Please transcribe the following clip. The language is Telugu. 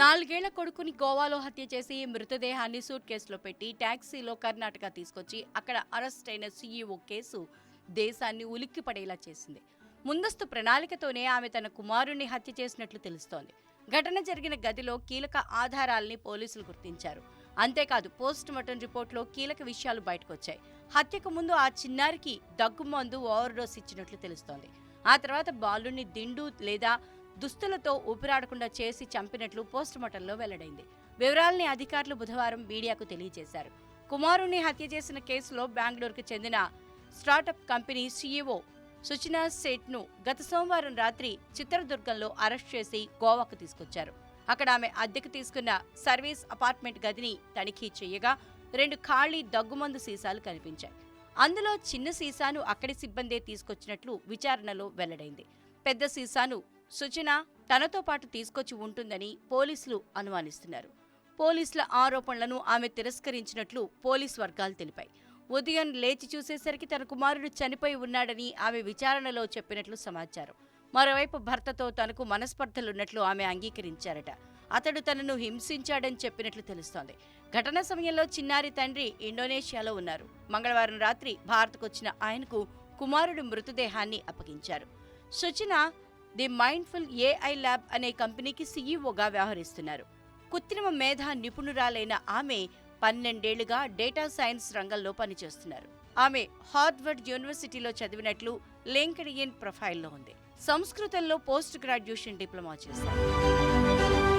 నాలుగేళ్ళ కొడుకుని గోవాలో హత్య చేసి మృతదేహాన్ని సూట్ కేసులో పెట్టి ట్యాక్సీలో కర్ణాటక తీసుకొచ్చి అక్కడ అరెస్ట్ అయిన సీఈఓ కేసు దేశాన్ని ఉలిక్కి పడేలా చేసింది. ముందస్తు ప్రణాళికతోనే ఆమె తన కుమారుణ్ణి హత్య చేసినట్లు తెలుస్తోంది. ఘటన జరిగిన గదిలో కీలక ఆధారాల్ని పోలీసులు గుర్తించారు. అంతేకాదు పోస్ట్ మార్టం రిపోర్ట్లో కీలక విషయాలు బయటకొచ్చాయి. హత్యకు ముందు ఆ చిన్నారికి దగ్గు మందు ఓవర్డోస్ ఇచ్చినట్లు తెలుస్తోంది. ఆ తర్వాత బాలుని దిండు లేదా దుస్తులతో ఊపిరాడకుండా చేసి చంపినట్లు పోస్టుమార్టంలో వెల్లడైంది. వివరాల్ని అధికారులు బుధవారం మీడియాకు తెలియజేశారు. కుమారుణ్ణి హత్య చేసిన కేసులో బెంగళూరుకు చెందిన స్టార్టప్ కంపెనీ సీఈఓ సుచినా సేట్ను గత సోమవారం రాత్రి చిత్రదుర్గంలో అరెస్ట్ చేసి గోవాకు తీసుకొచ్చారు. అక్కడ ఆమె అద్దెకు తీసుకున్న సర్వీస్ అపార్ట్మెంట్ గదిని తనిఖీ చేయగా రెండు ఖాళీ దగ్గుమందు సీసాలు కనిపించాయి. అందులో చిన్న సీసాను అక్కడి సిబ్బందే తీసుకొచ్చినట్లు విచారణలో వెల్లడైంది. పెద్ద సీసాను సుచన తనతో పాటు తీసుకొచ్చి ఉంటుందని పోలీసులు అనుమానిస్తున్నారు. పోలీసుల ఆరోపణలను ఆమె తిరస్కరించినట్లు పోలీస్ వర్గాలు తెలిపాయి. ఉదయం లేచి చూసేసరికి తన కుమారుడు చనిపోయి ఉన్నాడని ఆమె విచారణలో చెప్పినట్లు సమాచారం. మరోవైపు భర్తతో తనకు మనస్పర్ధలున్నట్లు ఆమె అంగీకరించారట. అతడు తనను హింసించాడని చెప్పినట్లు తెలుస్తోంది. ఘటన సమయంలో చిన్నారి తండ్రి ఇండోనేషియాలో ఉన్నారు. మంగళవారం రాత్రి భారత్కొచ్చిన ఆయనకు కుమారుడు మృతదేహాన్ని అప్పగించారు. Suchana the mindful AI lab అనే కంపెనీకి సీఈఓగా వ్యవహరిస్తున్నారు. కృత్రిమ మేధ నిపుణురాలైన ఆమె పన్నెండేళ్ళుగా డేటా సైన్స్ రంగంలో పనిచేస్తున్నారు. ఆమె హార్వర్డ్ యూనివర్సిటీలో చదివినట్లు లింక్డ్ ఇన్ ప్రొఫైల్లో ఉంది. సంస్కృతంలో పోస్ట్ గ్రాడ్యుయేషన్ డిప్లొమా చేశారు.